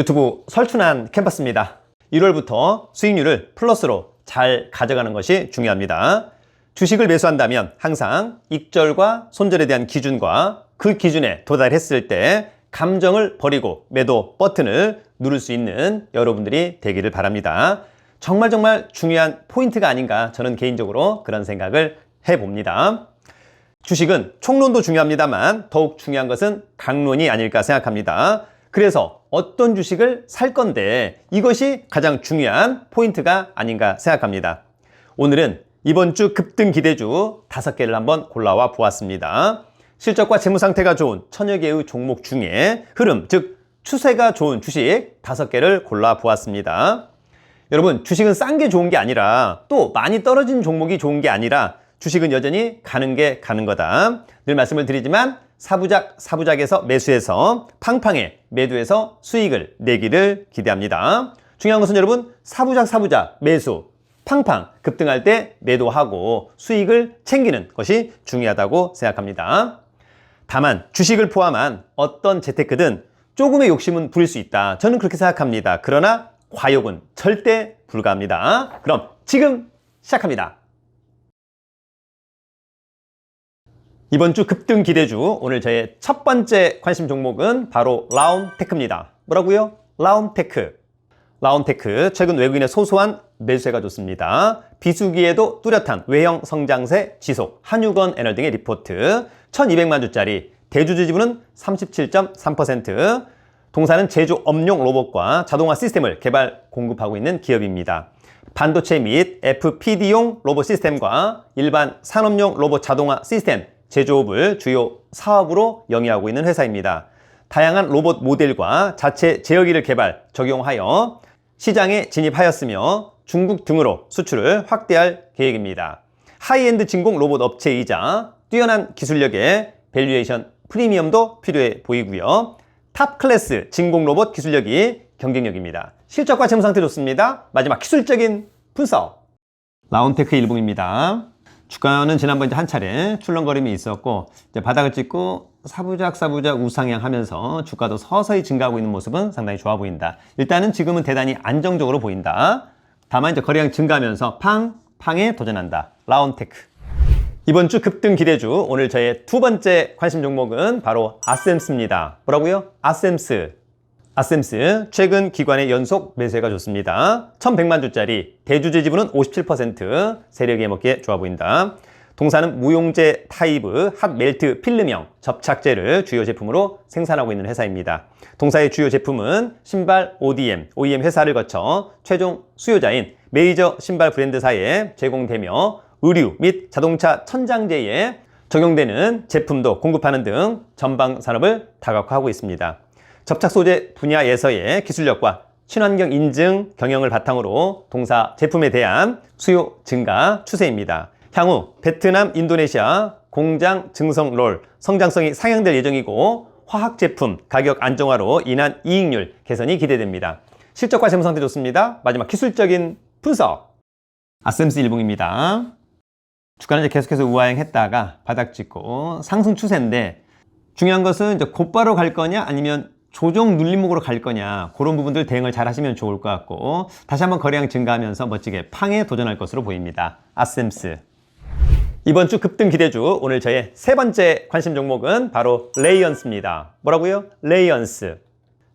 유튜브 설춘한 캠퍼스입니다. 1월부터 수익률을 플러스로 잘 가져가는 것이 중요합니다. 주식을 매수한다면 항상 익절과 손절에 대한 기준과 그 기준에 도달했을 때 감정을 버리고 매도 버튼을 누를 수 있는 여러분들이 되기를 바랍니다. 정말 정말 중요한 포인트가 아닌가 저는 개인적으로 그런 생각을 해봅니다. 주식은 총론도 중요합니다만 더욱 중요한 것은 강론이 아닐까 생각합니다. 그래서 어떤 주식을 살 건데 이것이 가장 중요한 포인트가 아닌가 생각합니다. 오늘은 이번 주 급등 기대주 다섯 개를 한번 골라와 보았습니다. 실적과 재무 상태가 좋은 천여 개의 종목 중에 흐름, 즉 추세가 좋은 주식 다섯 개를 골라 보았습니다. 여러분, 주식은 싼 게 좋은 게 아니라 또 많이 떨어진 종목이 좋은 게 아니라 주식은 여전히 가는 게 가는 거다. 늘 말씀을 드리지만 사부작, 사부작에서 매수해서 팡팡에 매도해서 수익을 내기를 기대합니다. 중요한 것은 여러분, 사부작, 사부작, 매수, 팡팡 급등할 때 매도하고 수익을 챙기는 것이 중요하다고 생각합니다. 다만 주식을 포함한 어떤 재테크든 조금의 욕심은 부릴 수 있다. 저는 그렇게 생각합니다. 그러나 과욕은 절대 불가합니다. 그럼 지금 시작합니다. 이번 주 급등 기대주 오늘 저의 첫 번째 관심 종목은 바로 라운테크입니다. 뭐라고요? 라운테크. 라운테크 최근 외국인의 소소한 매수세가 좋습니다. 비수기에도 뚜렷한 외형 성장세 지속, 한유건 에너 등의 리포트 1200만 주짜리 대주주 지분은 37.3% 동사는 제조 업용 로봇과 자동화 시스템을 개발 공급하고 있는 기업입니다. 반도체 및 FPD용 로봇 시스템과 일반 산업용 로봇 자동화 시스템 제조업을 주요 사업으로 영위하고 있는 회사입니다. 다양한 로봇 모델과 자체 제어기를 개발, 적용하여 시장에 진입하였으며 중국 등으로 수출을 확대할 계획입니다. 하이엔드 진공 로봇 업체이자 뛰어난 기술력에 밸류에이션 프리미엄도 필요해 보이고요. 탑 클래스 진공 로봇 기술력이 경쟁력입니다. 실적과 재무 상태 좋습니다. 마지막 기술적인 분석. 라운테크 일봉입니다. 주가는 지난번 이제 한 차례 출렁거림이 있었고 이제 바닥을 찍고 사부작 사부작 우상향 하면서 주가도 서서히 증가하고 있는 모습은 상당히 좋아 보인다. 일단은 지금은 대단히 안정적으로 보인다. 다만 이제 거래량 증가하면서 팡 팡에 도전한다. 라운테크. 이번 주 급등 기대주 오늘 저의 두 번째 관심 종목은 바로 아셈스입니다. 뭐라고요? 아셈스. 아셈스 최근 기관의 연속 매수가 좋습니다. 1100만 주짜리 대주주 지분은 57% 세력에 먹기에 좋아 보인다. 동사는 무용재 타입의 핫 멜트 필름형 접착제를 주요 제품으로 생산하고 있는 회사입니다. 동사의 주요 제품은 신발 ODM, OEM 회사를 거쳐 최종 수요자인 메이저 신발 브랜드사에 제공되며 의류 및 자동차 천장제에 적용되는 제품도 공급하는 등 전방 산업을 다각화하고 있습니다. 접착 소재 분야에서의 기술력과 친환경 인증 경영을 바탕으로 동사 제품에 대한 수요 증가 추세입니다. 향후 베트남, 인도네시아 공장 증성 롤 성장성이 상향될 예정이고 화학 제품 가격 안정화로 인한 이익률 개선이 기대됩니다. 실적과 재무 상태 좋습니다. 마지막 기술적인 분석. 아셈스 일봉입니다. 주가는 이제 계속해서 우하행했다가 바닥 찍고 상승 추세인데 중요한 것은 이제 곧바로 갈 거냐 아니면 조정 눌림목으로 갈 거냐 그런 부분들 대응을 잘 하시면 좋을 것 같고 다시 한번 거래량 증가하면서 멋지게 팡에 도전할 것으로 보입니다. 아셈스 이번 주 급등 기대주 오늘 저의 세 번째 관심 종목은 바로 레이언스입니다. 뭐라고요? 레이언스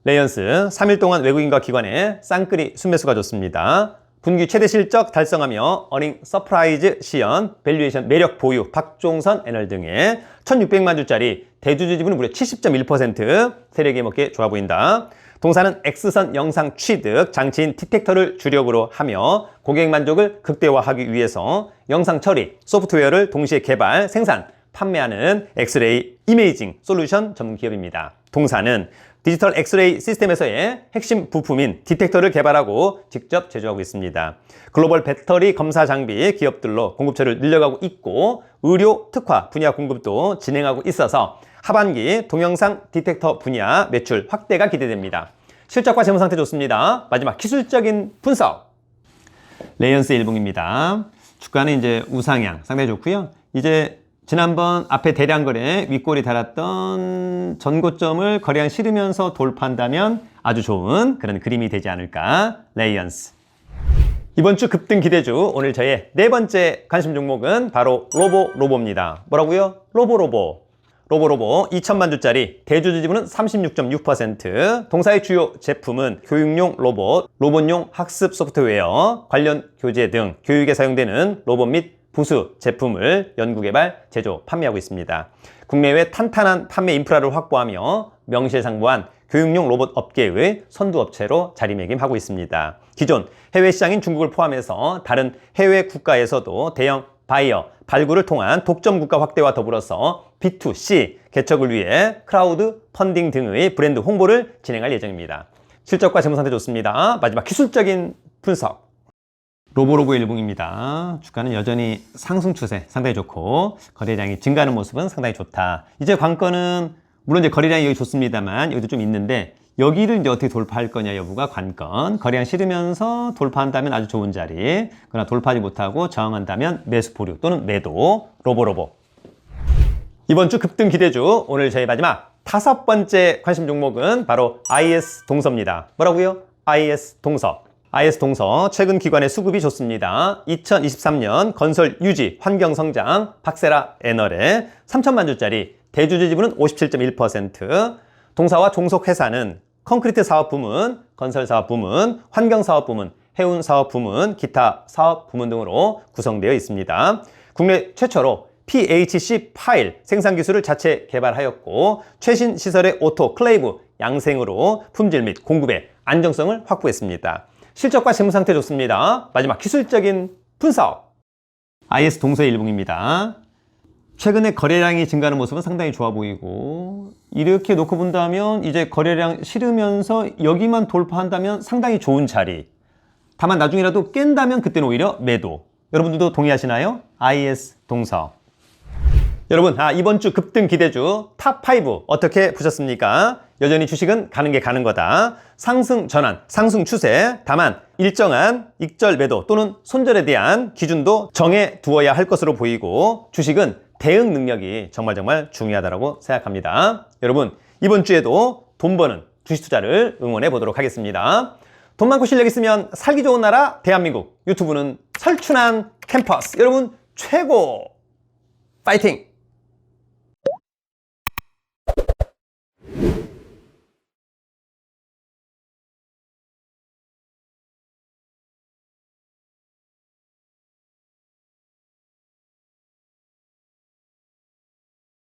레이언스 3일 동안 외국인과 기관의 쌍끌이 순매수가 좋습니다. 분기 최대 실적 달성하며 어닝 서프라이즈 시연, 밸류에이션 매력 보유, 박종선 애널 등의 1600만 주짜리 대주주 지분은 무려 70.1% 세력에 먹게 좋아 보인다. 동사는 X선 영상 취득 장치인 디텍터를 주력으로 하며 고객 만족을 극대화하기 위해서 영상 처리, 소프트웨어를 동시에 개발, 생산, 판매하는 엑스레이 이메이징 솔루션 전문 기업입니다. 동사는 디지털 엑스레이 시스템에서의 핵심 부품인 디텍터를 개발하고 직접 제조하고 있습니다. 글로벌 배터리 검사 장비 기업들로 공급처를 늘려가고 있고 의료 특화 분야 공급도 진행하고 있어서 하반기 동영상 디텍터 분야 매출 확대가 기대됩니다. 실적과 재무 상태 좋습니다. 마지막 기술적인 분석. 레이언스 일봉입니다. 주가는 이제 우상향 상당히 좋고요. 이제 지난번 앞에 대량 거래 윗골이 달았던 전고점을 거래량 실으면서 돌파한다면 아주 좋은 그런 그림이 되지 않을까. 레이언스. 이번 주 급등 기대주 오늘 저의 네 번째 관심 종목은 바로 로보 로보입니다. 뭐라고요? 로보 로보. 로보 로보 2천만 주짜리 대주주 지분은 36.6% 동사의 주요 제품은 교육용 로봇, 로봇용 학습 소프트웨어, 관련 교재 등 교육에 사용되는 로봇 및 부수 제품을 연구개발, 제조, 판매하고 있습니다. 국내외 탄탄한 판매 인프라를 확보하며 명실상부한 교육용 로봇 업계의 선두업체로 자리매김하고 있습니다. 기존 해외 시장인 중국을 포함해서 다른 해외 국가에서도 대형 바이어, 발굴을 통한 독점 국가 확대와 더불어서 B2C 개척을 위해 크라우드 펀딩 등의 브랜드 홍보를 진행할 예정입니다. 실적과 재무 상태 좋습니다. 마지막 기술적인 분석. 로보로보 일봉입니다. 주가는 여전히 상승 추세 상당히 좋고 거래량이 증가하는 모습은 상당히 좋다. 이제 관건은 물론 이제 거래량이 여기 좋습니다만 여기도 좀 있는데 여기를 이제 어떻게 돌파할 거냐 여부가 관건. 거래량 실으면서 돌파한다면 아주 좋은 자리. 그러나 돌파하지 못하고 저항한다면 매수 보류 또는 매도 로보로보. 이번 주 급등 기대주 오늘 저희 마지막 다섯 번째 관심 종목은 바로 IS 동서입니다. 뭐라고요? IS 동서. IS 동서 최근 기관의 수급이 좋습니다. 2023년 건설 유지 환경 성장 박세라 에너의 3천만 주짜리 대주주 지분은 57.1% 동사와 종속 회사는 콘크리트 사업 부문, 건설 사업 부문, 환경 사업 부문, 해운 사업 부문, 기타 사업 부문 등으로 구성되어 있습니다. 국내 최초로 PHC 파일 생산 기술을 자체 개발하였고 최신 시설의 오토 클레이브 양생으로 품질 및 공급의 안정성을 확보했습니다. 실적과 재무 상태 좋습니다. 마지막 기술적인 분석. IS 동서의 일봉입니다. 최근에 거래량이 증가하는 모습은 상당히 좋아 보이고 이렇게 놓고 본다면 이제 거래량 실으면서 여기만 돌파한다면 상당히 좋은 자리. 다만 나중이라도 깬다면 그때는 오히려 매도. 여러분들도 동의하시나요? IS 동서. 여러분, 아, 이번 주 급등 기대주 탑5 어떻게 보셨습니까? 여전히 주식은 가는 게 가는 거다. 상승 전환, 상승 추세. 다만 일정한 익절 매도 또는 손절에 대한 기준도 정해 두어야 할 것으로 보이고 주식은 대응 능력이 정말 정말 중요하다고 생각합니다. 여러분, 이번 주에도 돈 버는 주식 투자를 응원해 보도록 하겠습니다. 돈 많고 실력 있으면 살기 좋은 나라 대한민국 유튜브는 설춘한 캠퍼스 여러분 최고 파이팅!